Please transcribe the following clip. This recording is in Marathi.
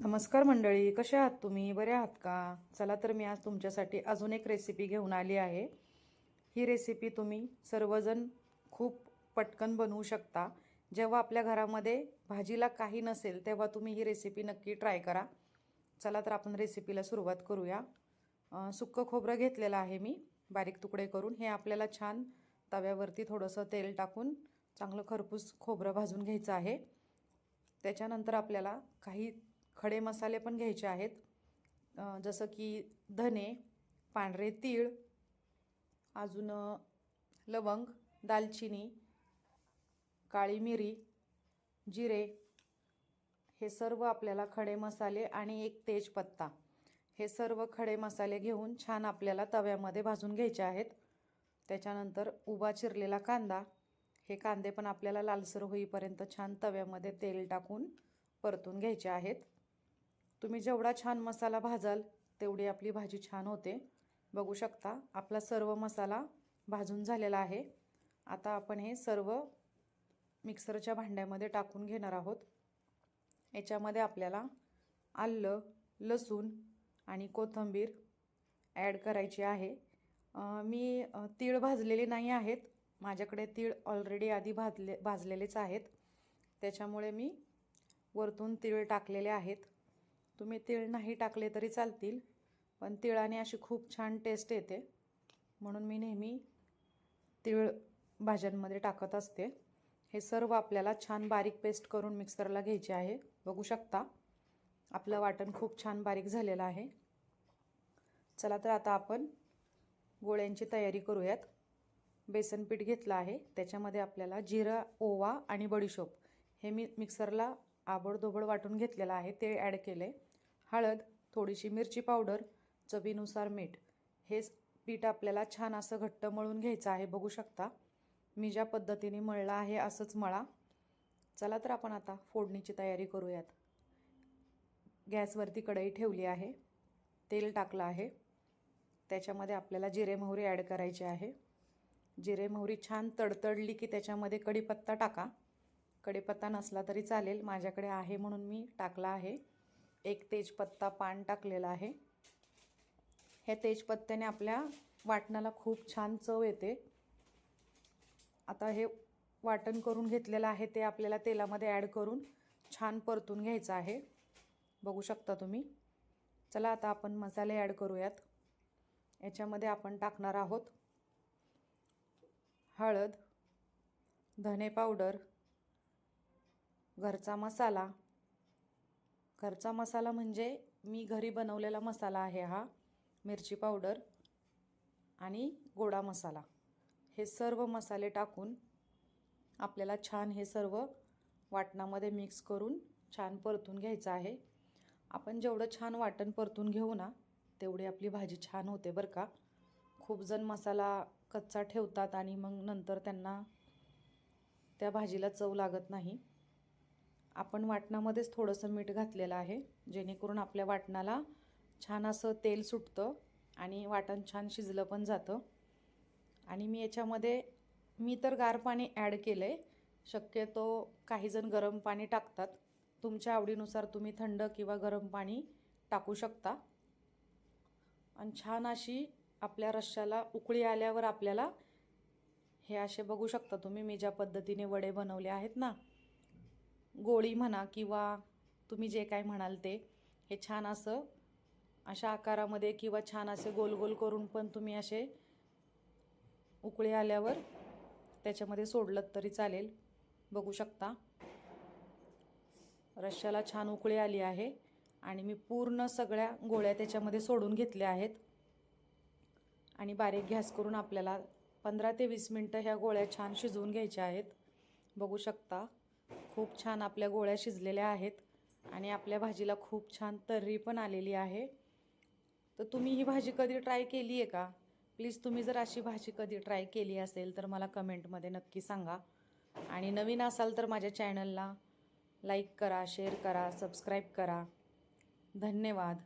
नमस्कार मंडळी कसे आहात तुम्ही? बरे आहात का? चला तर मी आज तुमच्यासाठी अजून एक रेसिपी घेऊन आली आहे. ही रेसिपी तुम्ही सर्वजण खूप पटकन बनवू शकता. जेव्हा आपल्या घरामध्ये भाजीला काही नसेल तेव्हा तुम्ही ही रेसिपी नक्की ट्राय करा. चला तर आपण रेसिपीला सुरुवात करूया. सुक्कं खोबरं घेतलेलं आहे मी बारीक तुकडे करून. हे आपल्याला छान तव्यावरती थोडंसं तेल टाकून चांगलं खरपूस खोबरं भाजून घ्यायचं आहे. त्याच्यानंतर आपल्याला काही खडे मसाले पण घ्यायचे आहेत. जसं की धने पांढरे तीळ अजून लवंग दालचिनी काळी मिरी जिरे हे सर्व आपल्याला खडे मसाले आणि एक तेजपत्ता हे सर्व खडे मसाले घेऊन छान आपल्याला तव्यामध्ये भाजून घ्यायचे आहेत. त्याच्यानंतर उभा चिरलेला कांदा हे कांदे पण आपल्याला लालसर होईपर्यंत छान तव्यामध्ये तेल टाकून परतून घ्यायचे आहेत. तुम्ही जेवढा छान मसाला भाजाल तेवढी आपली भाजी छान होते. बघू शकता आपला सर्व मसाला भाजून झालेला आहे. आता आपण हे सर्व मिक्सरच्या भांड्यामध्ये टाकून घेणार आहोत. याच्यामध्ये आपल्याला आलं लसूण आणि कोथिंबीर ॲड करायची आहे. मी तीळ भाजलेले नाही आहेत. माझ्याकडे तीळ ऑलरेडी आधी भाजले भाजलेलेच आहेत. त्याच्यामुळे मी वरतून तीळ टाकलेले आहेत. तुम्ही तीळ नाही टाकले तरी चालतील पण तिळाने अशी खूप छान टेस्ट येते. म्हणून मी नेहमी तिळ भाज्यांमध्ये टाकत असते. हे सर्व आपल्याला छान बारीक पेस्ट करून मिक्सरला घ्यायचे आहे. बघू शकता आपलं वाटण खूप छान बारीक झालेलं आहे. चला तर आता आपण गोळ्यांची तयारी करूयात. बेसन पीठ घेतलं आहे त्याच्यामध्ये आपल्याला जिरा ओवा आणि बडीशोप हे मी मिक्सरला आबडधोबड वाटून घेतलेलं आहे ते ॲड केले हळद थोडीशी मिरची पावडर चवीनुसार मीठ. हे पीठ आपल्याला छान असं घट्ट मळून घ्यायचं आहे बघू शकता. मी ज्या पद्धतीने मळलं आहे असंच मळा. चला तर आपण आता फोडणीची तयारी करूयात. गॅसवरती कढई ठेवली आहे. तेल टाकलं आहे. त्याच्यामध्ये आपल्याला जिरे मोहरी ॲड करायची आहे. जिरे मोहरी छान तडतडली की त्याच्यामध्ये कढीपत्ता टाका. कढीपत्ता नसला तरी चालेल. माझ्याकडे आहे म्हणून मी टाकला आहे. एक तेजपत्ता पान टाकलेलं आहे. ह्या तेजपत्त्याने आपल्या वाटणाला खूप छान चव येते. आता हे वाटण करून घेतलेलं आहे ते आपल्याला तेलामध्ये ॲड करून छान परतून घ्यायचं आहे. बघू शकता तुम्ही. चला आता आपण मसाले ॲड करूयात. याच्यामध्ये आपण टाकणार आहोत हळद धने पावडर घरचा मसाला. घरचा मसाला म्हणजे मी घरी बनवलेला मसाला आहे हा मिरची पावडर आणि गोडा मसाला. हे सर्व मसाले टाकून आपल्याला छान हे सर्व वाटणामध्ये मिक्स करून छान परतून घ्यायचं आहे. आपण जेवढं छान वाटण परतून घेऊ ना तेवढी आपली भाजी छान होते बरं का. खूप जण मसाला कच्चा ठेवतात आणि मग नंतर त्यांना त्या भाजीला चव लागत नाही. आपण वाटणामध्येच थोडंसं मीठ घातलेलं आहे जेणेकरून आपल्या वाटणाला छान असं तेल सुटतं आणि वाटण छान शिजलं पण जातं. आणि मी याच्यामध्ये मी तर गार पाणी ॲड केलं आहे शक्यतो काहीजण गरम पाणी टाकतात. तुमच्या आवडीनुसार तुम्ही थंड किंवा गरम पाणी टाकू शकता. आणि छान अशी आपल्या रश्श्याला उकळी आल्यावर आपल्याला हे असे बघू शकता तुम्ही मी ज्या पद्धतीने वडे बनवले आहेत ना गोळी म्हणा किंवा तुम्ही जे काय म्हणाल ते हे छान असं अशा आकारामध्ये किंवा छान असे गोल गोल करून पण तुम्ही असे उकळी आल्यावर त्याच्यामध्ये सोडलं तरी चालेल. बघू शकता. रश्याला छान उकळी आली आहे आणि मी पूर्ण सगळ्या गोळ्या त्याच्यामध्ये सोडून घेतल्या आहेत. आणि बारीक गॅस करून आपल्याला पंधरा ते वीस मिनटं ह्या गोळ्या छान शिजवून घ्यायच्या आहेत. बघू शकता. खूप छान आपल्या गोळ्या शिजलेल्या आहेत आणि आपल्या भाजीला खूप छान तर्री पण आलेली आहे. तर तुम्ही ही भाजी कधी ट्राय केली आहे का? प्लीज तुम्ही जर अशी भाजी कधी ट्राय केली असेल तर मला कमेंटमध्ये नक्की सांगा. आणि नवीन असाल तर माझ्या चॅनलला लाईक करा शेअर करा सबस्क्राईब करा. धन्यवाद.